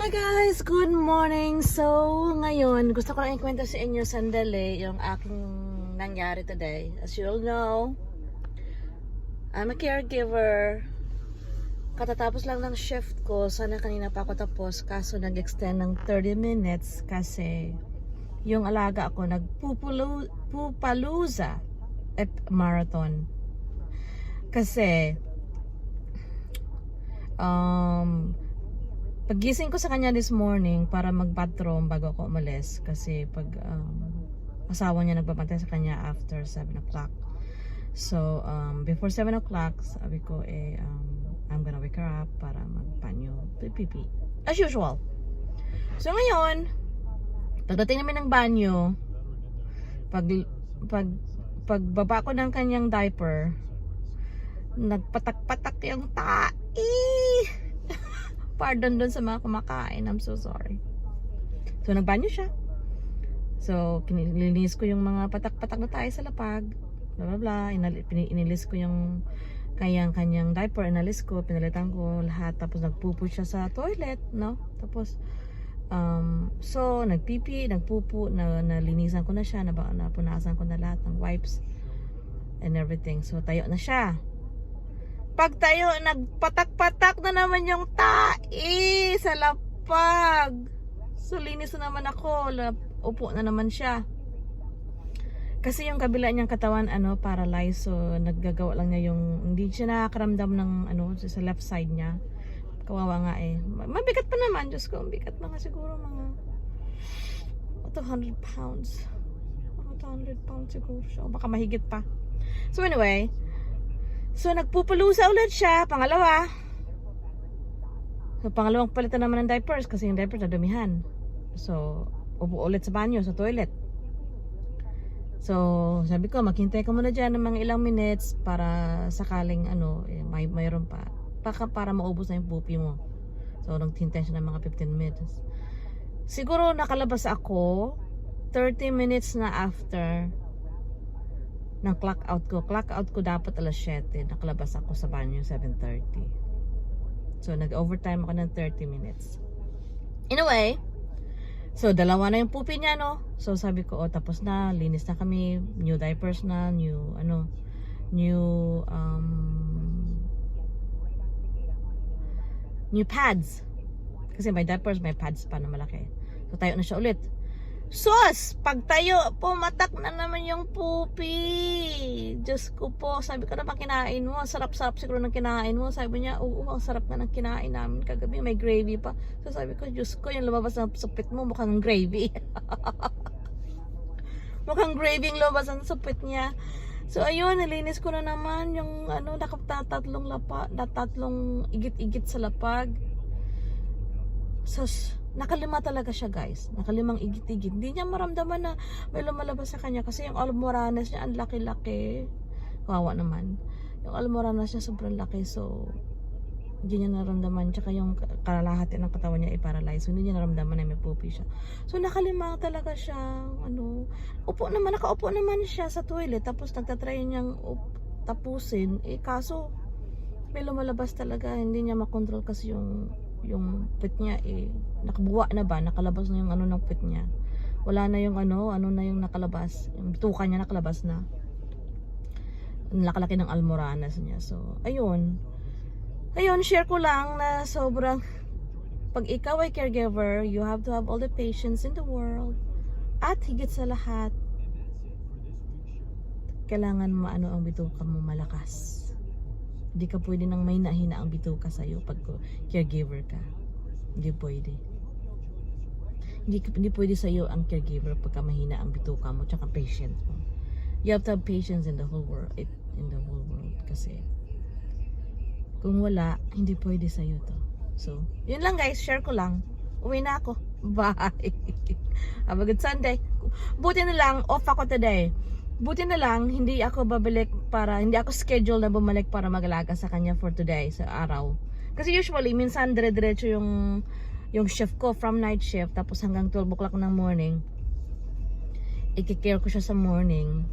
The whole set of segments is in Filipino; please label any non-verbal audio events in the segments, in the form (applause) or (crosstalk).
Hi guys! Good morning! So, ngayon, gusto ko lang ikwento sa inyo sandali yung aking nangyari today. As you all know, I'm a caregiver. Katatapos lang ng shift ko. Sana kanina pa ako tapos. Kaso nag-extend ng 30 minutes kasi yung alaga ako nagpupaluza at marathon. Kasi um, pagising ko sa kanya this morning para mag-bathroom bago ako umalis kasi pag um, asawa niya nagbabantay sa kanya after 7 o'clock. So, um, before 7 o'clock, sabi ko eh, um, I'm gonna wake her up para magpanyo, pipipi. As usual. So, ngayon, pagdating namin ng banyo, pag, pag, pagbaba ko ng kanyang diaper, nagpatak-patak yung tai. Pardon dun sa mga kumakain. I'm so sorry. So, nagbanyo siya. So, kinilinis ko yung mga patak-patak na tayo sa lapag. Blah. Inali, pini- inilis ko yung kanyang kanyang diaper. Inalis ko, pinalitan ko lahat. Tapos, nagpupo siya sa toilet, no? Tapos, um, so, nagpipi, nagpupo, na, nalinisan ko na siya, naba, napunasan ko na lahat ng wipes and everything. So, tayo na siya. Pag tayo, nagpatak-patak na naman yung tai sa lapag. So, linis na naman ako. Upo na naman siya. Kasi yung kabila niyang katawan, ano, paralyzed. So, naggagawa lang niya yung, hindi siya nakakaramdam ng, ano, sa left side niya. Kawawa nga eh. Ma- Mabigat pa naman. Diyos ko, ang bigat mga siguro mga, what, 200 pounds. Mga 200 pounds siguro siya. O baka mahigit pa. So, anyway, So, nagpupulusa ulit siya. Pangalawa. So, pangalawang palitan naman ng diapers kasi yung diapers nadumihan. So, upo ulit sa banyo, sa toilet. So, sabi ko, maghintay ka muna dyan ng mga ilang minutes para sakaling ano, eh, may mayroon pa. Baka para maubos na yung pupi mo. So, naghintay siya ng mga 15 minutes. Siguro nakalabas ako 30 minutes na after ng clock out ko. Clock out ko dapat alas 7. Nakalabas ako sa banyo 7.30. So, nag-overtime ako ng 30 minutes. Anyway, so dalawa na yung pupi niya, no? So, sabi ko, oh, tapos na. Linis na kami. New diapers na. New, ano, new, um, new pads. Kasi may diapers, may pads pa na malaki. So, tayo na siya ulit. Sus! Pag tayo, pumatak na naman yung pupi. Diyos ko po, sabi ko naman kinain mo. Sarap-sarap siguro ng kinain mo. Sabi niya, oo, ang sarap nga ng kinain namin kagabi. May gravy pa. So sabi ko, Diyos ko, yung lumabas na supit mo, mukhang gravy. (laughs) mukhang gravy yung lumabas ng supit niya. So ayun, nilinis ko na naman yung ano, nakatatlong lapa, na tatlong igit-igit sa lapag. Sus, nakalima talaga siya guys. Nakalimang igit-igit. Hindi niya maramdaman na may lumalabas sa kanya kasi yung almoranas niya ang laki-laki. Kawawa naman. Yung almoranas niya sobrang laki. So hindi niya naramdaman. Tsaka yung kalahati ng katawan niya ay paralyzed. So hindi niya naramdaman na may pupi siya. So nakalima talaga siya. Ano? Upo naman nakaupo naman siya sa toilet. Tapos nagtatry niyang up, tapusin. Eh kaso may lumalabas talaga. Hindi niya makontrol kasi yung yung pit niya eh nakabuwa na ba? Nakalabas na yung ano ng pit niya. Wala na yung ano ano na yung nakalabas. Yung bituka niya nakalabas na. Ang lakalaki ng almoranas niya. So ayun. Ayun share ko lang na sobrang pag ikaw ay caregiver you have to have all the patience in the world at higit sa lahat. Kailangan maano ang bituka mo malakas hindi ka pwede nang may nahina ang bituka sa'yo pag caregiver ka. Hindi pwede. Hindi, hindi pwede sa'yo ang caregiver pagka mahina ang bituka mo tsaka patient mo. You have to have patience in the whole world. In the whole world. Kasi kung wala, hindi pwede sa'yo to. So, yun lang guys. Share ko lang. Uwi na ako. (laughs) Bye. Have a good Sunday. Buti na lang, off ako today buti na lang hindi ako babalik para hindi ako schedule na bumalik para magalaga sa kanya for today sa araw. Kasi usually minsan dire-diretso yung yung shift ko from night shift tapos hanggang 12 o'clock ng morning i-care ko siya sa morning.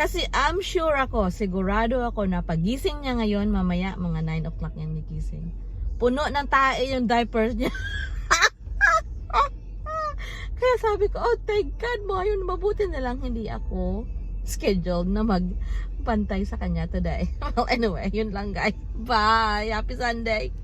Kasi I'm sure ako sigurado ako na pagising niya ngayon mamaya mga 9 o'clock yan gigising. Puno ng tae yung diapers niya. (laughs) Kaya sabi ko, oh thank God mo, ayun, mabuti na lang hindi ako scheduled na magpantay sa kanya today. (laughs) Well, anyway, yun lang guys. Bye! Happy Sunday!